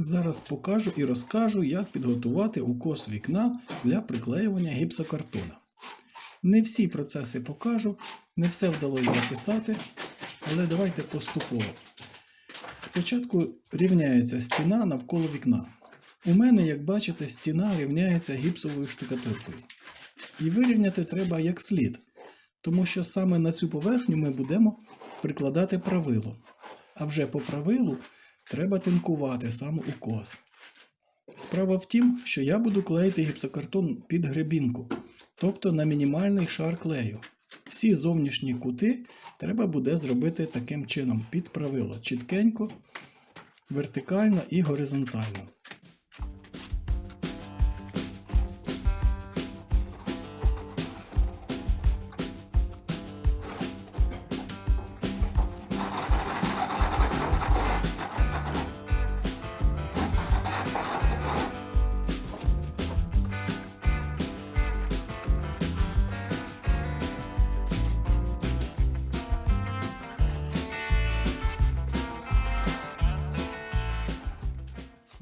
Зараз покажу і розкажу, як підготувати укос вікна для приклеювання гіпсокартона. Не всі процеси покажу, не все вдалося записати, але давайте поступово. Спочатку рівняється стіна навколо вікна. У мене, як бачите, стіна рівняється гіпсовою штукатуркою. І вирівняти треба як слід, тому що саме на цю поверхню ми будемо прикладати правило. А вже по правилу треба тинкувати сам укос. Справа в тім, що я буду клеїти гіпсокартон під гребінку, тобто на мінімальний шар клею. Всі зовнішні кути треба буде зробити таким чином під правило, чіткенько, вертикально і горизонтально.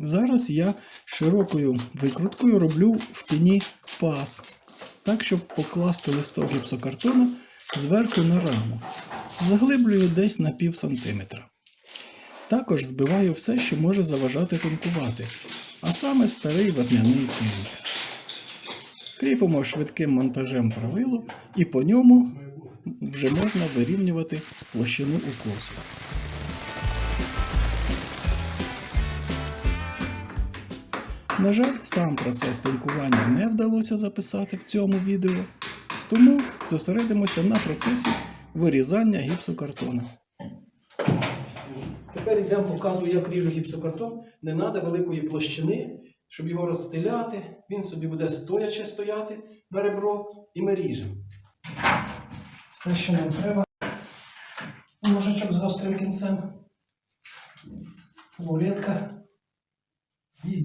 Зараз я широкою викруткою роблю в піні паз, так, щоб покласти листок гіпсокартона зверху на раму. Заглиблюю десь на пів сантиметра. Також збиваю все, що може заважати тонкувати, а саме старий вапняний тинк. Кріпимо швидким монтажем правило і по ньому вже можна вирівнювати площину укосу. На жаль, сам процес тинкування не вдалося записати в цьому відео, тому зосередимося на процесі вирізання гіпсокартона. Тепер йдемо показую, як ріжу гіпсокартон. Не треба великої площини, щоб його розстеляти. Він собі буде стояче стояти на ребро, і ми ріжемо. Все, що нам треба. Ножичок з гострим кінцем. Рулетка.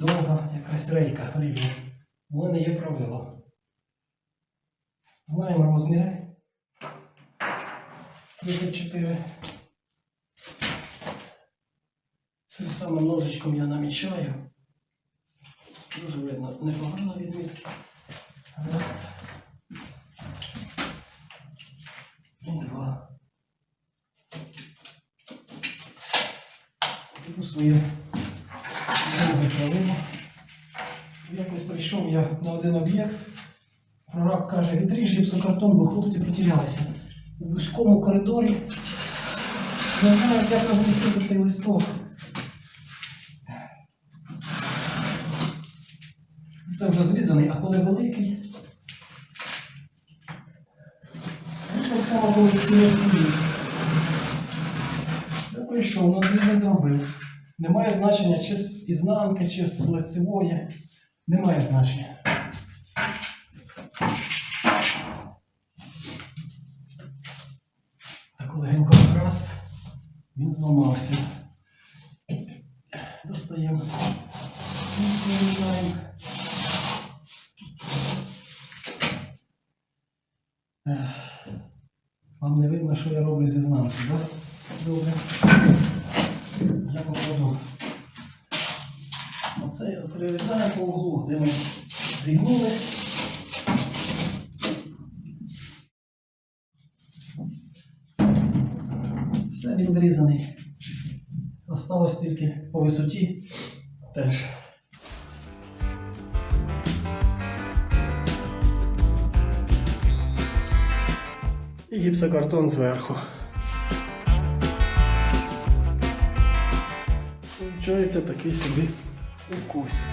Довга якась рейка рівня. У мене є правило. Знаємо розміри. 34. Цим самим ножичком я намічаю. Дуже видно непогано відмітки. Раз. І два. І друге правило. Якось прийшов я на один об'єкт. Прораб каже, відріж гіпсокартон, бо хлопці потерялися. У вузькому коридорі. Не знаю, як розмістити цей листок. Це вже зрізаний, а коли великий. Ну, так само коли стіни. Я прийшов, надріз не зробив. Немає значення чи з ізнанки, чи з лицевої. Немає значення. Так легенько раз, він зламався. Достаємо. Вирізаємо. Вам не видно, що я роблю зі знанки, так? Добре. Я покладу. Оце прирізаємо по углу, де ми зігнули. Все, він вирізаний. Осталось тільки по висоті теж. І гіпсокартон зверху. Получається такий собі укусик.